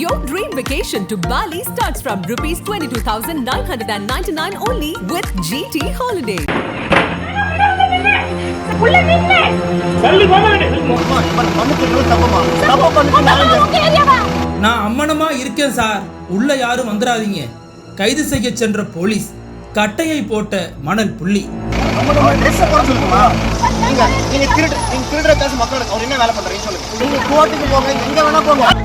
Your dream vacation to Bali starts from rupees 22,999 only with GT Holiday. நான் அம்மனமா இருக்கேன் sir. உள்ள யாரும் வந்துடாதீங்க கைது செய்ய சென்ற போலீஸ் கட்டையை போட்ட மணல் புள்ளி. நீங்க திருடுற மக்களோட அவர் என்ன வேலை பண்றீங்க சொல்லுங்க. நீங்க கோர்ட்டுக்கு போங்க எங்க வேணா போங்க.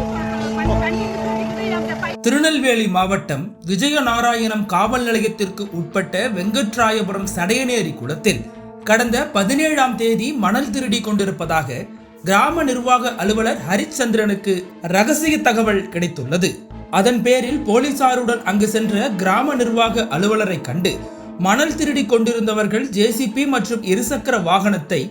திருநெல்வேலி மாவட்டம் விஜயநாராயணம் காவல் நிலையத்திற்கு உட்பட்ட வெங்கட்ராயபுரம் சடையநேரி குளத்தில் கடந்த பதினேழாம் தேதி மணல் திருடி கொண்டிருப்பதாக கிராம நிர்வாக அலுவலர் ஹரிச்சந்திரனுக்கு ரகசிய தகவல் கிடைத்துள்ளது. அதன் பேரில் போலீசாருடன் அங்கு சென்ற கிராம நிர்வாக அலுவலரை கண்டு மணல் திருடி கொண்டிருந்தவர்கள் ஜேசிபி மற்றும் இருசக்கர வாகனத்தை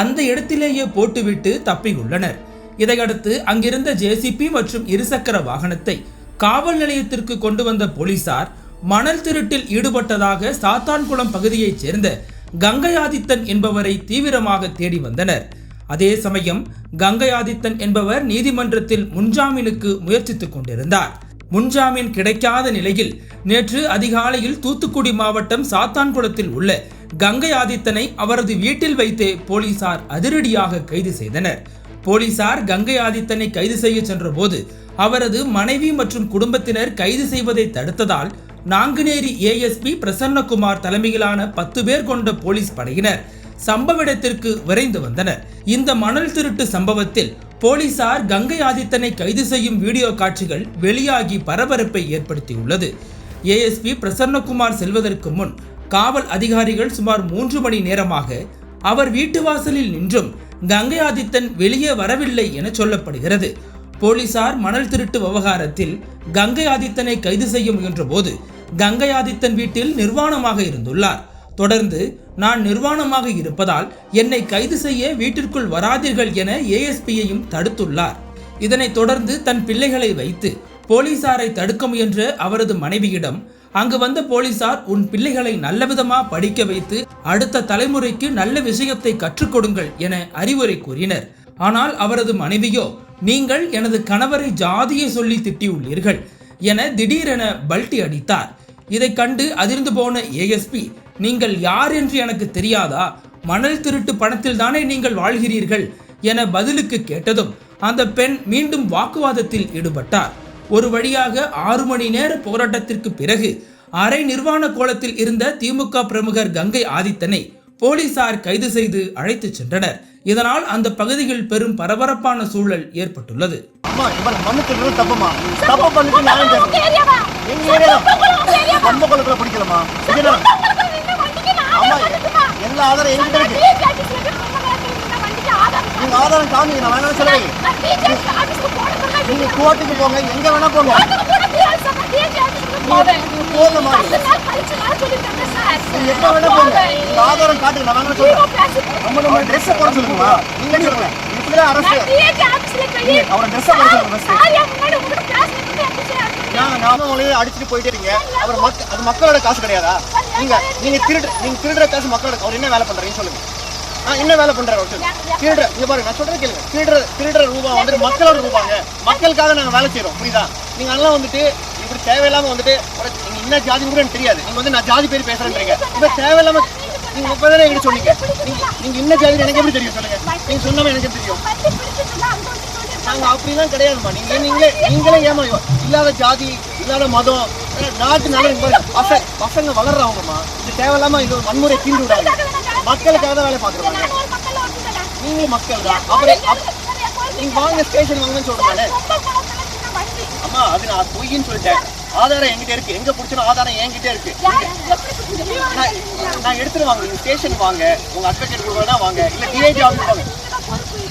அந்த இடத்திலேயே போட்டுவிட்டு தப்பியுள்ளனர். இதையடுத்து அங்கிருந்த ஜேசிபி மற்றும் இருசக்கர வாகனத்தை காவல் நிலையத்திற்கு கொண்டு வந்த போலீசார் மணல் திருட்டில் ஈடுபட்டதாக சாத்தான்குளம் பகுதியைச் சேர்ந்த கங்கையாதித்தன் என்பவரை தீவிரமாக தேடி வந்தனர். அதே சமயம் கங்கையாதித்தன் என்பவர் நீதிமன்றத்தில் முன்ஜாமீனுக்கு முயற்சித்துக் கொண்டிருந்தார். முன்ஜாமீன் கிடைக்காத நிலையில் நேற்று அதிகாலையில் தூத்துக்குடி மாவட்டம் சாத்தான்குளத்தில் உள்ள கங்கை ஆதித்தனை அவரது வீட்டில் வைத்தே போலீசார் அதிரடியாக கைது செய்தனர். போலீசார் கங்கை ஆதித்தனை கைது செய்ய சென்றபோது அவரது மனைவி மற்றும் குடும்பத்தினர் கைது செய்வதை தடுத்ததால் நாங்குநேரி ஏஎஸ்பி பிரசன்னகுமார் தலைமையிலான பத்து பேர் கொண்ட போலீஸ் படையினர் சம்பவ இடத்திற்கு விரைந்து வந்தனர். இந்த மணல் திருட்டு சம்பவத்தில் போலீசார் கங்கை ஆதித்தனை கைது செய்யும் வீடியோ காட்சிகள் வெளியாகி பரபரப்பை ஏற்படுத்தியுள்ளது. ஏஎஸ்பி பிரசன்னகுமார் செல்வதற்கு முன் காவல் அதிகாரிகள் சுமார் மூன்று மணி நேரமாக அவர் வீட்டு வாசலில் நின்றும் கங்கை ஆதித்தன் வெளியே வரவில்லை என சொல்லப்படுகிறது. போலீசார் மணல் திருட்டு விவகாரத்தில் கங்கை ஆதித்தனை கைது செய்ய முயன்றபோது கங்கை ஆதித்தன் வீட்டில் நிர்வாணமாக இருந்துள்ளார். தொடர்ந்து நான் நிர்வாணமாக இருப்பதால் என்னை கைது செய்ய வீட்டிற்குள் வராதீர்கள் என ஏஎஸ்பியையும் தடுத்துள்ளார். இதனைத் தொடர்ந்து தன் பிள்ளைகளை வைத்து போலீசாரை தடுக்க முயன்ற அவரது மனைவியிடம் அங்கு வந்த போலீசார் உன் பிள்ளைகளை நல்லவிதமா படிக்க வைத்து அடுத்த தலைமுறைக்கு நல்ல விஷயத்தை கற்றுக் கொடுங்கள் என அறிவுரை கூறினர். ஆனால் அவரது மனைவியோ நீங்கள் எனது கணவரை ஜாதியை சொல்லி திட்டியுள்ளீர்கள் என திடீரென பல்டி அடித்தார். இதை கண்டு அதிர்ந்து போன ஏஎஸ்பி நீங்கள் யார் என்று எனக்கு தெரியாதா? மணல் திருட்டு பணத்தில் தானே நீங்கள் வாழ்கிறீர்கள் என பதிலுக்கு கேட்டதும் அந்த பெண் மீண்டும் வாக்குவாதத்தில் ஈடுபட்டார். ஒரு வழியாக ஆறு மணி நேர போராட்டத்திற்கு பிறகு அரை நிர்வாண கோலத்தில் இருந்த திமுக பிரமுகர் கங்கை ஆதித்தனை போலீசார் கைது செய்து அழைத்துச் சென்றனர். இதனால் அந்த பகுதியில் பெரும் பரபரப்பான சூழல் ஏற்பட்டுள்ளது. எல்லா ஆதாரம் எங்கிட்ட இருக்கு. நீங்க ஆதாரம் காமிங்க நான் வேணாம் சொல்லுங்க நீங்க கோர்ட்டுக்கு போங்க எங்க வேணா போங்க. நீங்க எப்ப வேணா போங்க. ஆதாரம் காட்டுங்க நான் வேணாம் சொல்றேன். நம்ம நம்ம ட்ரெஸ் போட சொல்லுங்கம்மா. நீங்க சொல்லுங்க இப்படிதான் அரசு. அவரை ட்ரெஸ் போட சொல்லுங்க நானும் உங்களையே அடிச்சுட்டு போயிட்டே இருக்கீங்க. அவர் மக்க அது மக்களோட காசு கிடையாதா? நீங்க நீங்க திருடு நீங்க திருடுற காசு மக்களோட அவர் என்ன வேலை பண்றீங்கன்னு சொல்லுங்க. ஆ என்ன வேலை பண்றாரு அவர் திருடுற இங்க பாருங்க நான் சொல்றது கேளுங்க. திருடுற திருடுற ரூபா வந்துட்டு மக்களோட ரூபாங்க. மக்களுக்காக நாங்க வேலை செய்றோம். புரியுதா? நீங்க எல்லாம் வந்துட்டு இப்படி தேவையில்லாம வந்துட்டு ஒரு- நீங்க என்ன ஜாதி கூட எனக்கு தெரியாது. நீங்க வந்து நான் ஜாதி பேர் பேசுறேன்றீங்க. இப்ப தேவையில்லாம நீங்க இப்பதானே என்கிட்ட சொன்னீங்க. நீங்க நீங்க என்ன ஜாதி எனக்கு எப்படி தெரியும் சொல்லுங்க. நீங்க சொன்னாம எனக்கு எப்படி தெரியும்? நாங்க அப்படிலாம் கிடையாதுமா நீங்க நீங்களே நீங்களே ஏமாயோ இல்லாத ஜாதி இல்லாத மதம் நாட்டு நல்ல பசங்க பசங்க வளர்றவங்கம்மா. இது தேவையில்லாம இது ஒரு வன்முறை தீண்டு விடாது மக்களுக்காக தான் வேலை பாக்குறாங்க நீங்களும் மக்கள் தான் அப்புறம் அப்- நீங்க வாங்க ஸ்டேஷன் வாங்கன்னு சொல்றாங்க அம்மா அது நான் பொய்ன்னு சொல்லிட்டேன். ஆதாரம் என்கிட்ட இருக்கு. எங்க பிடிச்சனோ ஆதாரம் என்கிட்ட இருக்கு. நான் எடுத்துட்டு வாங்க. நீங்க ஸ்டேஷன் வாங்க. உங்க அட்வொகேட் கொடுக்கறதா வாங்க. இல்ல டிஐஜி ஆஃபீஸ் வாங்க.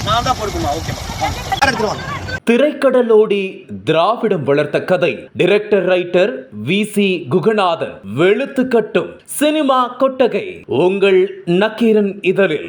நான் தான் பொறுப்புமா? ஓகேமா எடுத்துட்டு வாங்க. திரைக்கடலோடி திராவிடம் வளர்த்த கதை. Director writer V C Guhanathan. வெளுத்து கட்டும் சினிமா கொட்டகை. உங்கள் நக்கீரன் இதழில்.